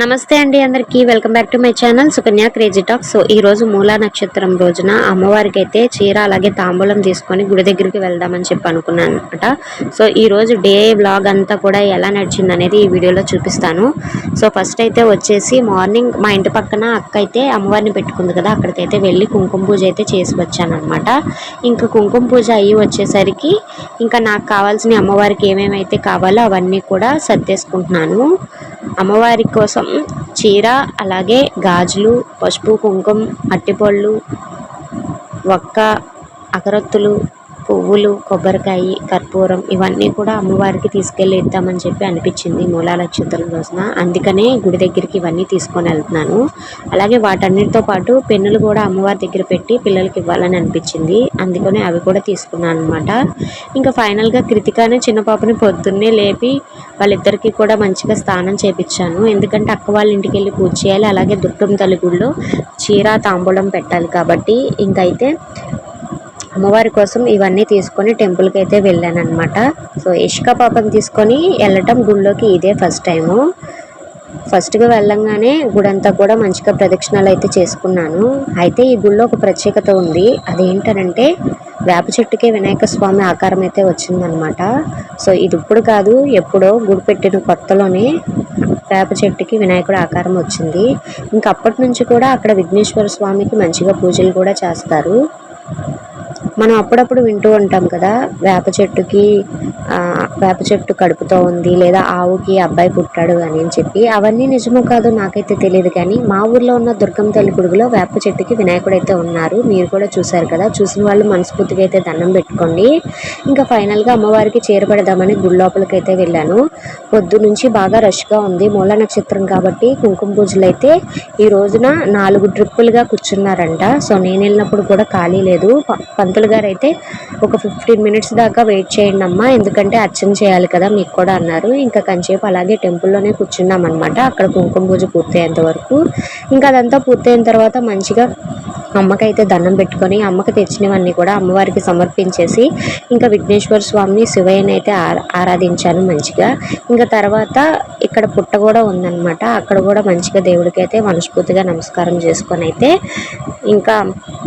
నమస్తే అండి అందరికీ. Welcome back to my channel Sukanya crazy talk so ఈ రోజు మూలా నక్షత్రం రోజున అమ్మవారికి అయితే చీర అలాగే తాంబూలం తీసుకొని గుడి దగ్గరికి వెళ్దామని చెప్పి అనుకున్నాను అనమాట సో ఈ రోజు డే బ్లాగ్ అంతా కూడా ఎలా నడిచింది అనేది ఈ వీడియోలో చూపిస్తాను. సో ఫస్ట్ అయితే వచ్చేసి మార్నింగ్ మా ఇంటి పక్కన అక్క అయితే అమ్మవారిని పెట్టుకుంది కదా అక్కడికైతే వెళ్ళి కుంకుమ పూజ అయితే చేసి వచ్చానమాట ఇంకా కుంకుమ పూజ అయ్యి వచ్చేసరికి ఇంకా నాకు కావాల్సిన అమ్మవారికి ఏమేమైతే కావాలో అవన్నీ కూడా సర్దేసుకుంటున్నాను. అమ్మవారి కోసం చీర అలాగే గాజులు పసుపు కుంకుమ అరటిపళ్ళు వక్క అగరొత్తులు పువ్వులు కొబ్బరికాయ కర్పూరం ఇవన్నీ కూడా అమ్మవారికి తీసుకెళ్ళి ఇద్దామని చెప్పి అనిపించింది మూలా నక్షత్రం రోజున. అందుకనే గుడి దగ్గరికి ఇవన్నీ తీసుకొని వెళ్తున్నాను. అలాగే వాటన్నిటితో పాటు పెన్నులు కూడా అమ్మవారి దగ్గర పెట్టి పిల్లలకి ఇవ్వాలని అనిపించింది. అందుకనే అవి కూడా తీసుకున్నాను అనమాట ఇంకా ఫైనల్గా కృతికానే చిన్న పాపని పొద్దున్నే లేపి వాళ్ళిద్దరికీ కూడా మంచిగా స్నానం చేపించాను. ఎందుకంటే అక్క వాళ్ళ ఇంటికి వెళ్ళి పూజ చేయాలి. అలాగే దుర్గం తల్లి గుడిలో చీర తాంబూలం పెట్టాలి కాబట్టి ఇంకైతే అమ్మవారి కోసం ఇవన్నీ తీసుకొని టెంపుల్కి అయితే వెళ్ళాను అనమాట సో ఇష్క పాపను తీసుకొని వెళ్ళటం గుళ్ళోకి ఇదే ఫస్ట్ టైము ఫస్ట్గా వెళ్ళంగానే గుడంతా కూడా మంచిగా ప్రదక్షిణాలు అయితే చేసుకున్నాను. అయితే ఈ గుళ్ళో ఒక ప్రత్యేకత ఉంది. అదేంటనంటే వేప చెట్టుకే వినాయక స్వామి ఆకారం అయితే వచ్చిందనమాట సో ఇది ఇప్పుడు కాదు ఎప్పుడో గుడి పెట్టిన కొత్తలోనే వేప చెట్టుకి వినాయకుడు ఆకారం వచ్చింది. ఇంకా అప్పటి నుంచి కూడా అక్కడ విఘ్నేశ్వర స్వామికి మంచిగా పూజలు కూడా చేస్తారు. మనం అప్పుడప్పుడు వింటూ ఉంటాం కదా వేప చెట్టుకి వేప చెట్టు కడుపుతో ఉంది లేదా ఆవుకి అబ్బాయి పుట్టాడు అని చెప్పి అవన్నీ నిజమో కాదు నాకైతే తెలియదు కానీ మా ఊర్లో ఉన్న దుర్గం తల్లి గుడుగులో వేప చెట్టుకి వినాయకుడు అయితే ఉన్నారు. మీరు కూడా చూశారు కదా చూసిన వాళ్ళు మనస్ఫూర్తిగా అయితే దండం పెట్టుకోండి. ఇంకా ఫైనల్గా అమ్మవారికి చేరబడదామని గుడి లోపలికైతే వెళ్ళాను. పొద్దు నుంచి బాగా రష్గా ఉంది మూల నక్షత్రం కాబట్టి కుంకుమ పూజలు అయితే ఈ రోజున నాలుగు ట్రిప్పులుగా కూర్చున్నారంట. సో నేను వెళ్ళినప్పుడు కూడా ఖాళీ లేదు. పంతులు పంతులు గారు అయితే ఒక ఫిఫ్టీన్ మినిట్స్ దాకా వెయిట్ చేయండి అమ్మా ఎందుకంటే అర్చన చేయాలి కదా మీకు కూడా అన్నారు. ఇంకా కంచేపు అలాగే టెంపుల్లోనే కూర్చున్నాం అనమాట అక్కడ కుంకుమ పూజ పూర్తయ్యేంత వరకు. ఇంకా అదంతా పూర్తయిన తర్వాత మంచిగా అమ్మకైతే దండం పెట్టుకొని అమ్మకి తెచ్చినవన్నీ కూడా అమ్మవారికి సమర్పించేసి ఇంకా విఘ్నేశ్వర స్వామిని శివయ్యని అయితే ఆరాధించాను మంచిగా. ఇంకా తర్వాత ఇక్కడ పుట్ట కూడా ఉందన్నమాట. అక్కడ కూడా మంచిగా దేవుడికి అయితే మనస్ఫూర్తిగా నమస్కారం చేసుకొని అయితే ఇంకా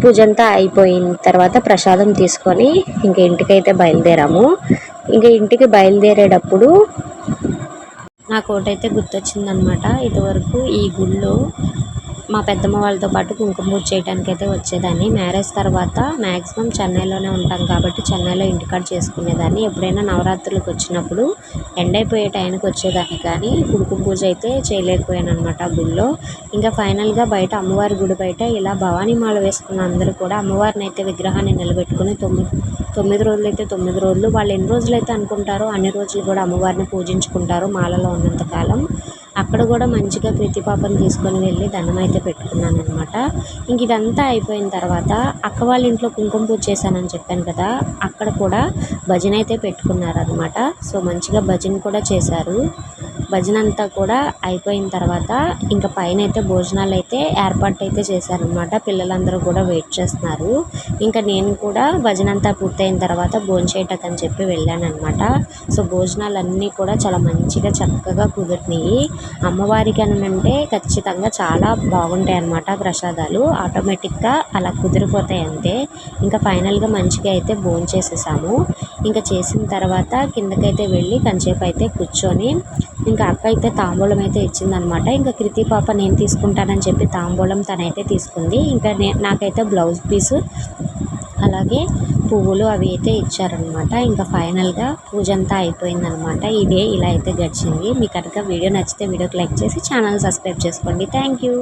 పూజ అంతా అయిపోయిన తర్వాత ప్రసాదం తీసుకొని ఇంకా ఇంటికైతే బయలుదేరాము. ఇంకా ఇంటికి బయలుదేరేటప్పుడు నాకు ఒకటైతే గుర్తొచ్చిందనమాట ఇదివరకు ఈ గుళ్ళో మా పెద్దమ్మ వాళ్ళతో పాటు కుంకుమ పూజ చేయడానికి అయితే వచ్చేదాన్ని. మ్యారేజ్ తర్వాత మ్యాక్సిమం చెన్నైలోనే ఉంటాం కాబట్టి చెన్నైలో ఇంటికాడ చేసుకునేదాన్ని. ఎప్పుడైనా నవరాత్రులకు వచ్చినప్పుడు ఎండ్ అయిపోయే టైంకి వచ్చేదాన్ని కానీ కుంకుమ పూజ అయితే చేయలేకపోయాను అనమాట గుళ్ళో గుడిలో. ఇంకా ఫైనల్గా బయట అమ్మవారి గుడి బయట ఇలా భవానీ మాల వేసుకున్న అందరూ కూడా అమ్మవారిని అయితే విగ్రహాన్ని నిలబెట్టుకుని తొమ్మిది తొమ్మిది రోజులు అయితే తొమ్మిది రోజులు. వాళ్ళు ఎన్ని రోజులు అయితే అనుకుంటారో అన్ని రోజులు కూడా అమ్మవారిని పూజించుకుంటారు మాలలో ఉన్నంతకాలం అక్కడ కూడా మంచిగా పాపను తీసుకొని వెళ్ళి దండం అయితే పెట్టుకున్నాను అనమాట ఇంక ఇదంతా అయిపోయిన తర్వాత అక్క వాళ్ళ ఇంట్లో కుంకుమ పూజ చేశానని చెప్పాను కదా అక్కడ కూడా భజన అయితే పెట్టుకున్నారనమాట సో మంచిగా భజన కూడా చేశారు. భజన అంతా కూడా అయిపోయిన తర్వాత ఇంకా పైన అయితే భోజనాలు అయితే ఏర్పాటు అయితే చేశారనమాట పిల్లలందరూ కూడా వెయిట్ చేస్తున్నారు. ఇంకా నేను కూడా భజన అంతా పూర్తయిన తర్వాత భోంచేయటకు అని చెప్పి వెళ్ళాను అనమాట సో భోజనాలు అన్నీ కూడా చాలా మంచిగా చక్కగా కుదిరినాయి. అమ్మవారికి అని అంటే ఖచ్చితంగా చాలా బాగుంటాయి అన్నమాట ప్రసాదాలు. ఆటోమేటిక్గా అలా కుదిరిపోతాయి అంతే. ఇంకా ఫైనల్గా మంచిగా అయితే భోంచేసేసాము ఇంకా చేసిన తర్వాత కిందకైతే వెళ్ళి కంచేపు అయితే కూర్చొని ఇంకా అక్క అయితే తాంబూలం అయితే ఇచ్చిందనమాట ఇంకా కృతి పాప నేను తీసుకుంటానని చెప్పి తాంబూలం తనైతే తీసుకుంది. ఇంకా నే నాకైతే బ్లౌజ్ పీసు అలాగే పువ్వులు అవి అయితే ఇచ్చారనమాట ఇంకా ఫైనల్గా పూజ అంతా అయిపోయిందనమాట ఈ డే ఇలా అయితే గడిచింది. మీకు కనుక వీడియో నచ్చితే వీడియోకి లైక్ చేసి ఛానల్ సబ్స్క్రైబ్ చేసుకోండి. Thank you.